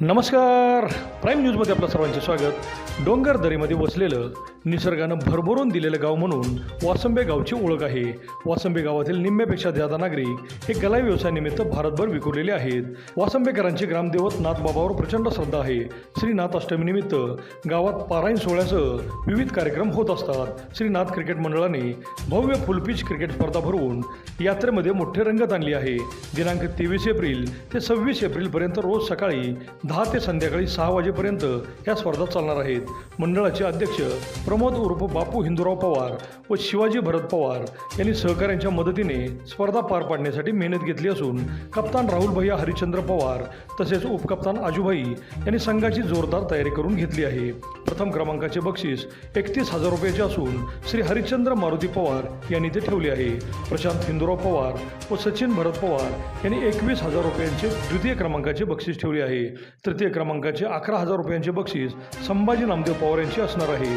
नमस्कार. प्राईम न्यूजमध्ये आपलं सर्वांचे स्वागत. डोंगर दरीमध्ये वसलेलं निसर्गानं भरभरून दिलेलं गाव म्हणून वासंबे गावची ओळख आहे. वासंबे गावातील निम्म्यापेक्षा जादा नागरिक हे गलाई व्यवसायानिमित्त भारतभर विखुरलेले आहेत. वासंबेकरांचे ग्रामदेवत नाथबाबावर प्रचंड श्रद्धा आहे. श्री अष्टमीनिमित्त गावात पारायण सोहळ्यासह विविध कार्यक्रम होत असतात. श्रीनाथ क्रिकेट मंडळाने भव्य फुलपीच क्रिकेट स्पर्धा भरवून यात्रेमध्ये मोठे रंगत आणली आहे. दिनांक तेवीस एप्रिल ते सव्वीस एप्रिलपर्यंत रोज सकाळी दहा ते संध्याकाळी सहा वाजेपर्यंत या स्पर्धा चालणार आहेत. मंडळाचे अध्यक्ष प्रमोद उर्फ बापू हिंदूराव पवार व शिवाजी भरत पवार यांनी सहकाऱ्यांच्या मदतीने स्पर्धा पार पाडण्यासाठी मेहनत घेतली असून कप्तान राहुल भैया हरिश्चंद्र पवार तसेच उपकप्तान आजूभाई यांनी संघाची जोरदार तयारी करून घेतली आहे. प्रथम क्रमांकाचे बक्षीस एकतीस हजार रुपयाचे असून श्री हरिश्चंद्र मारुती पवार यांनी ते ठेवले आहे. प्रशांत हिंदूराव पवार व सचिन भरत पवार यांनी एकवीस हजार रुपयांचे द्वितीय क्रमांकाचे बक्षीस ठेवले आहे. तृतीय क्रमांकाचे अकरा हजार रुपयांचे बक्षीस संभाजी नामदेव पवार यांचे असणार आहे.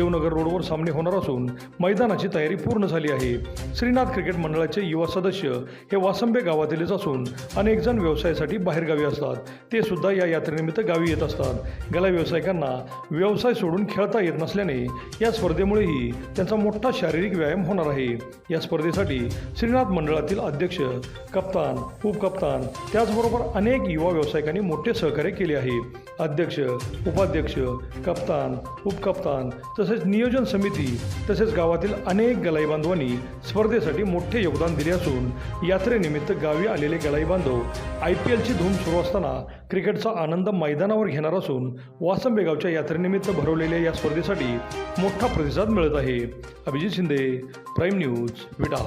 देवनगर रोडवर सामने होणार असून मैदानाची तयारी पूर्ण झाली आहे. श्रीनाथ क्रिकेट मंडळाचे युवा सदस्य हे वासंबे गावातीलच असून अनेक जण व्यवसायासाठी बाहेरगावी असतात. ते सुद्धा या यात्रेनिमित्त गावी येत असतात. गला व्यावसायिकांना व्यवसाय सोडून खेळता येत नसल्याने या स्पर्धेमुळेही त्यांचा मोठा शारीरिक व्यायाम होणार आहे. या स्पर्धेसाठी श्रीनाथ मंडळातील अध्यक्ष कप्तान उपकप्तान त्याचबरोबर अनेक युवा व्यावसायिकांनी मोठे सहकार्य केले आहे. अध्यक्ष उपाध्यक्ष कप्तान उपकप्तान तसेच नियोजन समिती तसेच गावातील अनेक गलाई बांधवांनी स्पर्धेसाठी मोठे योगदान दिले असून यात्रेनिमित्त गावी आलेले गलाई बांधव आय पी एलची धूम सुरू असताना क्रिकेटचा आनंद मैदानावर घेणार असून वासंबे गावच्या यात्रेनिमित्त भरवलेल्या या स्पर्धेसाठी मोठा प्रतिसाद मिळत आहे. अभिजित शिंदे प्राईम न्यूज विटा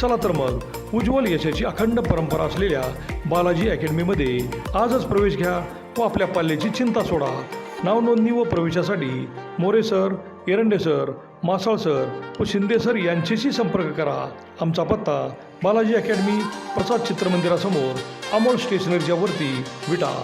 चला तर मग उज्ज्वल यशाची अखंड परंपरा असलेल्या बालाजी अकॅडमीमध्ये आजच प्रवेश घ्या व आपल्या पाल्याची चिंता सोडा. नावनोंदणी व प्रवेशासाठी More sir Erande sir Masal sir व शिंदे सर यांच्याशी संपर्क करा. आमचा पत्ता बालाजी अकॅडमी प्रसाद चित्रमंदिरासमोर अमोल स्टेशनरीच्या वरती विटा.